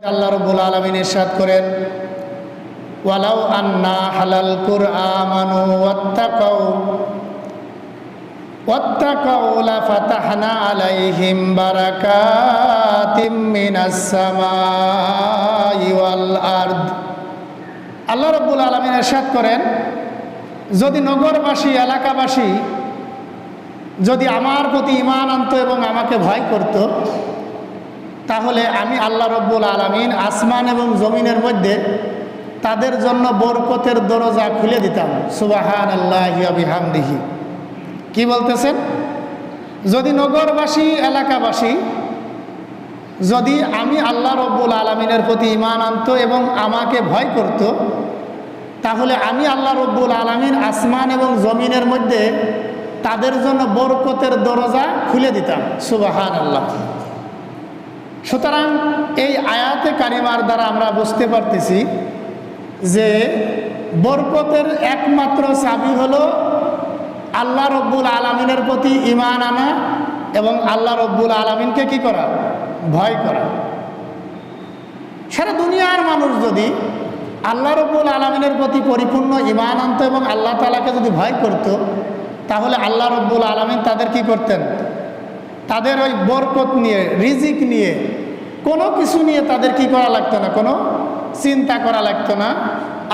আল্লাহ রব্বুল আলমিন ইরশাদ করেন, ওয়ালাউ আন্না হালাল ওয়াল আরদ। আল্লাহ রব্বুল আলমিন করেন, যদি নগরবাসী, এলাকাবাসী যদি আমার প্রতি ইমান আনত এবং আমাকে ভয় করত তাহলে আমি আল্লাহ রব্বুল আলমিন আসমান এবং জমিনের মধ্যে তাদের জন্য বরকতের দরজা খুলে দিতাম। সুবাহান আল্লাহামদিহি কি বলতেছেন? যদি নগরবাসী, এলাকাবাসী, যদি আমি আল্লাহ রব্বুল আলমিনের প্রতি ইমান আনত এবং আমাকে ভয় করত, তাহলে আমি আল্লাহ রব্বুল আলমিন আসমান এবং জমিনের মধ্যে তাদের জন্য বরকতের দরজা খুলে দিতাম। সুবাহান আল্লাহ সুতরাং এই আয়াতে কারিমার দ্বারা আমরা বুঝতে পারতেছি যে বরকতের একমাত্র চাবি হলো আল্লাহ রব্বুল আলমিনের প্রতি ইমান আনা এবং আল্লাহ রব্বুল আলমিনকে কি করা? ভয় করা। সারা দুনিয়ার মানুষ যদি আল্লাহ রব্বুল আলমিনের প্রতি পরিপূর্ণ ইমান আনত এবং আল্লাহ তালাকে যদি ভয় করত, তাহলে আল্লাহ রব্বুল আলমিন তাদের কি করতেন? তাদের ওই বরকত নিয়ে, রিজিক নিয়ে কোনো কিছু নিয়ে তাদের কি করা লাগতো না? কোনো চিন্তা করা লাগতো না।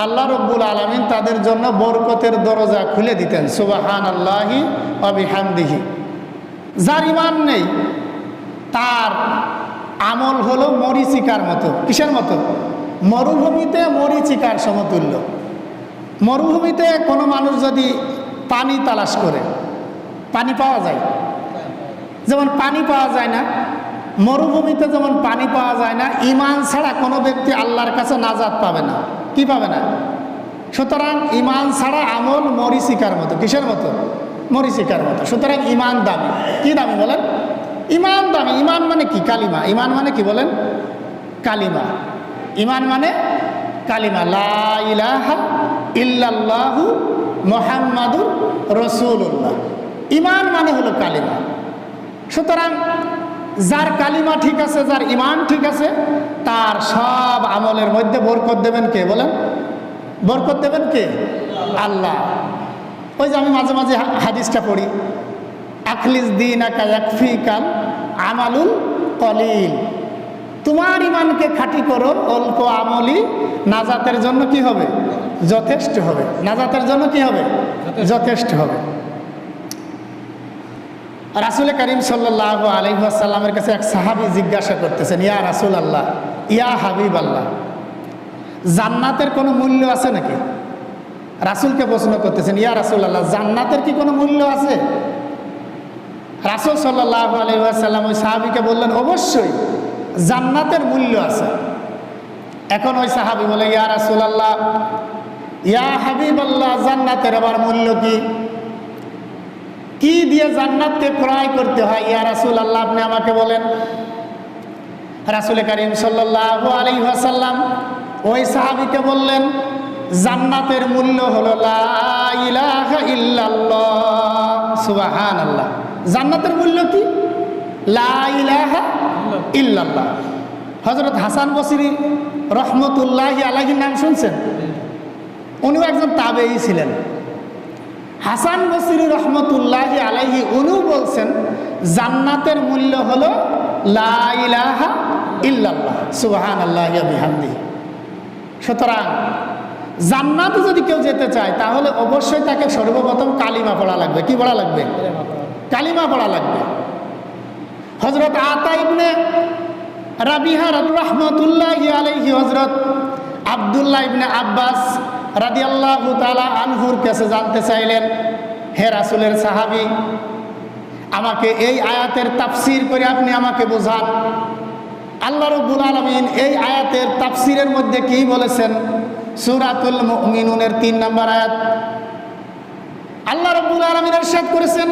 আল্লাহ রব্বুল আলমিন তাদের জন্য বরকতের দরজা খুলে দিতেন। সুবাহান আল্লাহি অবিহামদিহি যার ইমান নেই, তার আমল হলো মরিচিকার মতো। কিসের মতো? মরুভূমিতে মরিচিকার সমতুল্য। মরুভূমিতে কোনো মানুষ যদি পানি তালাশ করে, পানি পাওয়া যায়? যেমন পানি পাওয়া যায় না মরুভূমিতে যেমন পানি পাওয়া যায় না ইমান ছাড়া কোনো ব্যক্তি আল্লাহর কাছে নাজাদ পাবে না। কি পাবে না? সুতরাং ইমান ছাড়া আমল মরিচিকার মতো। কিসের মতো? মরিচিকার মতো। সুতরাং ইমান দামি। কি দামি বলেন? ইমান দামি। ইমান মানে কি? কালিমা। ইমান মানে কি বলেন? কালিমা। ইমান মানে কালিমা। লা ইলাহা ইল্লাল্লাহু মোহাম্মদুর রসুল্লাহ ইমান মানে হলো কালিমা। সুতরাং যার কালিমা ঠিক আছে যার ইমান ঠিক আছে তার সব আমলের মধ্যে বরকত দেবেন কে বলেন? বরকত দেবেন কে? আল্লাহ। ওই যে আমি মাঝে মাঝে হাদিসটা পড়ি। আখলিস দিন একা একফি কাল আমালুল কলিল। তোমার ইমানকে খাঁটি করো অল্প আমলি নাজাতের জন্য কি হবে? যথেষ্ট হবে। নাজাতের জন্য কি হবে? যথেষ্ট হবে। রাসুল করিম সাল্লাহ আলহাসাল্লামের কাছে এক সাহাবি জিজ্ঞাসা করতেছেন, ইয়া রাসুল আল্লাহ ইয়া হাবিব আল্লাহ জান্নাতের কোনো মূল্য আছে নাকি? রাসুলকে প্রশ্ন করতেছেন, ইয়া রাসুল আল্লাহ জান্নাতের কি কোনো মূল্য আছে? রাসুল সাল্লাহ আলহাসাল্লাম ওই সাহাবিকে বললেন, অবশ্যই, জান্নাতের মূল্য আছে। এখন ওই সাহাবি বলে, ইয়া রাসুল আল্লাহ ইয়া হাবিব আল্লাহ জান্নাতের আবার মূল্য কি? কি দিয়ে জান্নাতকে ক্রয় করতে হয়? ইয়া রাসুল আল্লাহ আপনি আমাকে বলেন। রাসুল করিম সাল্লাহ আলী আসাল্লাম ওই সাহাবিকে বললেন, জান্নাতের মূল্য হলো সুবাহান আল্লাহ জান্নাতের মূল্য কি? ইল্লাল্লাহ। হজরত হাসান বসিরি রহমতুল্লাহ আলাহির নাম শুনছেন? উনিও একজন তাবেই ছিলেন। হাসান বসির রহমতুল্লাহ আলাইহি উনিও বলছেন, জান্নাতের মূল্য হল লা ইলাহা ইল্লাল্লাহ সুবহান আল্লাহ বিহামদি সুতরাং, জান্নাতে যদি কেউ যেতে চায়, তাহলে অবশ্যই তাকে সর্বপ্রথম কালিমা পড়া লাগবে। কি পড়া লাগবে? কালিমা পড়া লাগবে। হজরত আতা ইবনে রাবিহার রহমতুল্লাহ আলাইহি হজরত আবদুল্লাহ ইবনে আব্বাস রাদিয়াল্লাহু তাআলা আনহুর কাছে জানতে চাইলেন, হে রাসুলের সাহাবি, আমাকে এই আয়াতের তাফসীর করে আপনি আমাকে বোঝান। আল্লাহ রব্বুল আলামিন এই আয়াতের তাফসীরের মধ্যে কি বলেছেন? সূরাতুল মুমিনুনের তিন নম্বর আয়াত। আল্লাহ রব্বুল আলামিন ইরশাদ করেছেন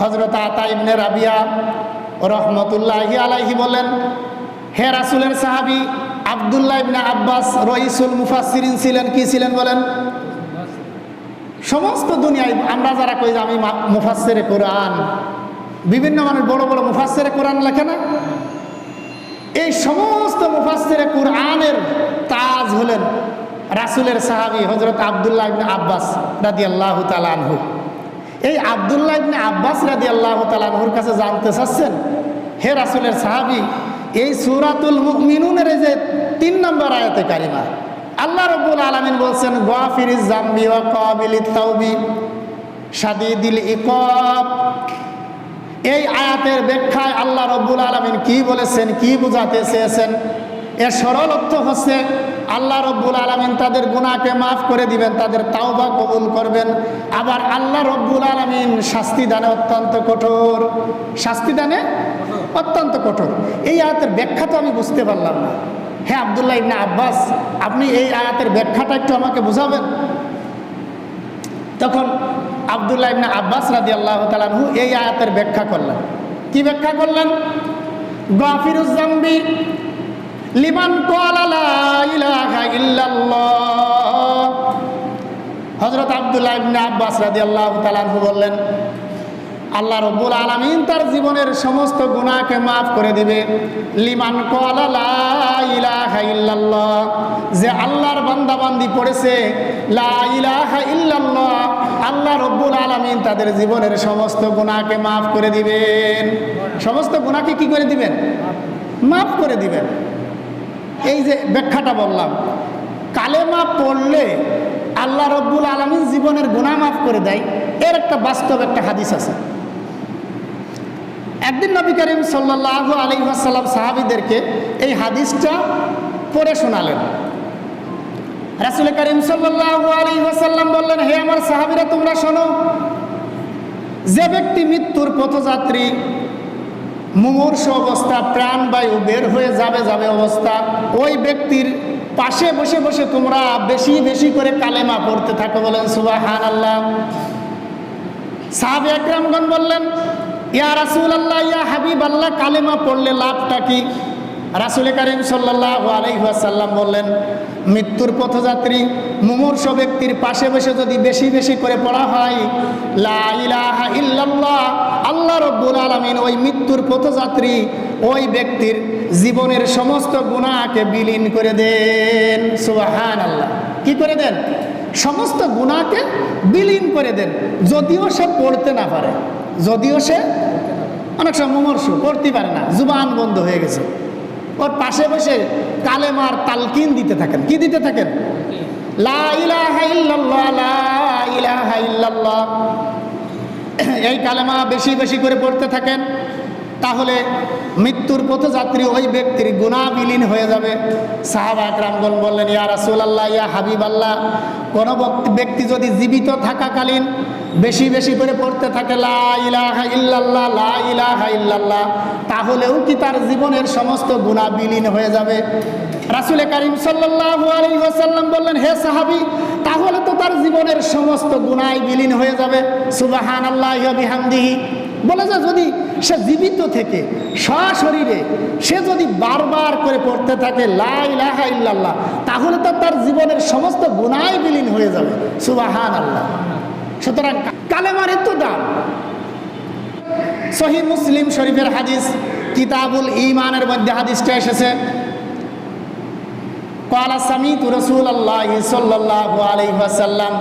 হজরত আতা ইবনে রাবিয়া রহমতুল্লাহি আলাইহি বলেন, হে রাসুলের সাহাবি, আবদুল্লাহ ইবনে আব্বাস রইসুল মুফাসসিরিন ছিলেন, কি ছিলেন বলেন? সমস্ত দুনিয়ায় আমরা যারা কই যে আমি মা- মুফাসসিরে কোরআন। বিভিন্ন মানুষ বড় বড় মুফাসসিরে কোরআন লেখে না? এই সমস্ত মুফাসসিরে কোরআনের তাজ হলেন রাসূলের সাহাবী হজরত আবদুল্লাহ ইবনে আব্বাস রাদিয়াল্লাহু তাআলা আনহু। এই আব্দুল্লাহ ইবনে আব্বাস রাদিয়াল্লাহু তাআলা আনহুর কাছে জানতে চাচ্ছেন, হে রাসূলের সাহাবী, এই সুরাতুল মুমিনুনের যে তিন নম্বর আয়াতে কারিমা, আল্লাহ রব্বুল আলামিন বলছেন গাফিরিজ জামবি ওয়া কাবিলিত তাওবি শাদীদিল ইকাব। এই আয়াতের ব্যাখ্যায় আল্লাহ রব্বুল আলমিন কি বলেছেন, কি বুঝাতে চেয়েছেন? এর সরল অর্থ হচ্ছে আল্লাহ রব্বুল আলমিন তাদের গুণাকে মাফ করে দিবেন, তাদের তাওবা কবুল করবেন। আবার আল্লাহ রব্বুল আলমিন শাস্তি দানে অত্যন্ত কঠোর। শাস্তি দানে অত্যন্ত কঠোর। এই আয়াতের ব্যাখ্যা তো আমি বুঝতে পারলাম না। হ্যাঁ আবদুল্লাহ ইবনে আব্বাস, আপনি এই আয়াতের ব্যাখ্যাটা একটু আমাকে বুঝাবেন? তখন আবদুল্লাহ ইবনে আব্বাস রাদি আল্লাহ তালানহু এই আয়াতের ব্যাখ্যা করলেন। কি ব্যাখ্যা করলেন? গাফিরুজ্জাম্বি লিমান হযরত আব্দুল্লাহ ইবনে আব্বাস রাদিয়াল্লাহু তাআলাহু বললেন, আল্লাহ রব্বুল আলামিন তার জীবনের সমস্ত গুনাহকে মাফ করে দিবে। লিমান ইল্লাল্লাহ। যে আল্লাহর বান্দাবান্দি পড়েছে ইল্লাল্লাহ, আল্লাহ রব্বুল আলামিন তাদের জীবনের সমস্ত গুণাকে মাফ করে দিবেন। সমস্ত গুণাকে কি করে দিবেন? মাফ করে দিবেন। এই যে ব্যাখ্যাটা বললাম, কালেমা পড়লে আল্লাহ রব্বুল আলমীর জীবনের গুণা মাফ করে দেয়, এর একটা বাস্তব একটা হাদিস আছে। একদিন নবী করিম সাল্লাহ আলী সাহাবিদেরকে এই হাদিসটা পড়ে শোনালেন। রাসুল করিম সাল্লাহ আলী বললেন, হে আমার সাহাবিরা, তোমরা শোনো, যে ব্যক্তি মৃত্যুর পথযাত্রী মুমূর্ষ অবস্থা প্রাণবায়ু বের হয়ে যাবে যাবে অবস্থা। ওই ব্যক্তির পাশে বসে বসে তোমরা বেশি বেশি করে কালেমা পড়তে থাকো বলেন সুবাহান আল্লাহ সাহাবি আকরামগণ বললেন, ইয়া রাসুল আল্লাহ ইয়া হাবিব আল্লাহ কালেমা পড়লে লাভটা কি? রাসুল করিম সাল্লাহ আলাইসাল্লাম বললেন মৃত্যুর পথযাত্রী, মুমূর্ষ ব্যক্তির পাশে বসে যদি বেশি বেশি করে পড়া হয় আল্লাহ রব্বুল আলমিন ওই মৃত্যুর পথযাত্রী ওই ব্যক্তির জীবনের সমস্ত গুণাকে বিলীন করে দেন। সুবাহান আল্লাহ কি করে দেন? সমস্ত গুণাকে বিলীন করে দেন। যদিও সে পড়তে না পারে, যদিও সে অনেক সময় মুমর্ষ পড়তে পারে না, জুবান বন্ধ হয়ে গেছে। ওর পাশে বসে কালেমার তালকিন দিতে থাকেন। কি দিতে থাকেন? এই কালেমা বেশি বেশি করে পড়তে থাকেন। তাহলে মৃত্যুর পথযাত্রী ওই ব্যক্তির গুণা বিলীন হয়ে যাবে। সাহাবা একরামগণ বললেন, ইয়া রাসুল আল্লাহ ইয়া হাবিব আল্লাহ কোনো ব্যক্তি যদি জীবিত থাকাকালীন বেশি বেশি করে পড়তে থাকে, লা ইল্লাল্লাহ তাহলেও কি তার জীবনের সমস্ত গুণা বিলীন হয়ে যাবে? রাসুল করিম ওয়াসাল্লাম বললেন, হে সাহাবী, তাহলে তো তার জীবনের সমস্ত গুণাই বিলীন হয়ে যাবে। সুবহানাল্লাহি ওয়া বিহামদিহি বলে যে যদি সে জীবিত থেকে সশরীরে সে যদি বারবার করে পড়তে থাকে লা ইলাহা ইল্লাল্লাহ তাহলে তো তার জীবনের সমস্ত গুণাই বিলীন হয়ে যাবে সুবাহান আল্লাহ সুতরাং কালেমার এত দাম সহি মুসলিম শরীফের হাদিস কিতাবুল ইমানের মধ্যে হাদিসটা এসেছে قال سميت رسول الله صلى الله عليه وسلم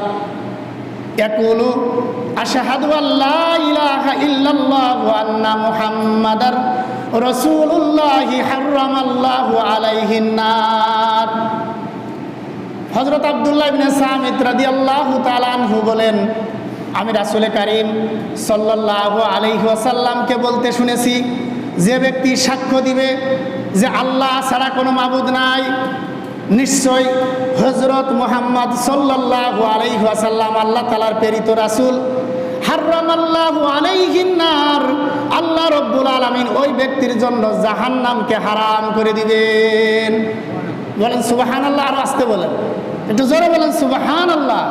يقول أشهد أن لا إله إلا الله وأن محمدا رسول الله حرم الله عليه النار হজরত আবদুল্লাহ ইবনে সামিত রাদিয়াল্লাহু তাআলা আনহু বলেন আমি রাসূলে কারীম সাল্লাল্লাহু আলাইহি ওয়াসাল্লামকে বলতে শুনেছি যে ব্যক্তি সাক্ষ্য দিবে যে আল্লাহ ছাড়া কোনো মাবুদ নাই নিশ্চয় হজরত মোহাম্মদ সাল্লাল্লাহু আলাইহি ওয়াসাল্লাম আল্লাহ তালার প্রেরিত রাসূল। হাররাম আল্লাহু আলাইহিন নার। আল্লাহ রব্বুল আলামিন ওই ব্যক্তির জন্য জাহান্নামকে হারাম করে দিবেন। বলেন সুবাহান আল্লাহ আর আসতে বলেন। একটু জোরে বলেন সুবাহান আল্লাহ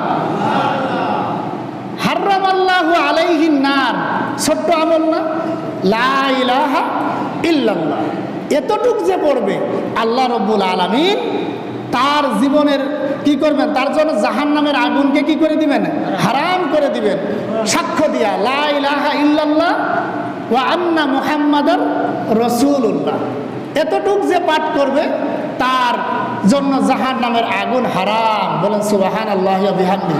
হার্রাম আল্লাহ আলাইহিন নার। ছোট্ট আমল না? লা ইলাহা ইল্লাল্লাহ। এতটুক যে পড়বে, আল্লাহ রব্বুল আলামিন তার জীবনের কি করবেন? তার জন্য জাহান নামের আগুনকে কি করে দিবেন? হারাম করে দিবেন। সাক্ষ্য দিয়া, লা ইলাহা ইল্লাল্লাহ ওয়া আন্না মুহাম্মাদার রসুল্লাহ এতটুক যে পাঠ করবে, তার জন্য জাহান নামের আগুন হারাম। বলেন সুবাহান আল্লাহ বিহাম্দি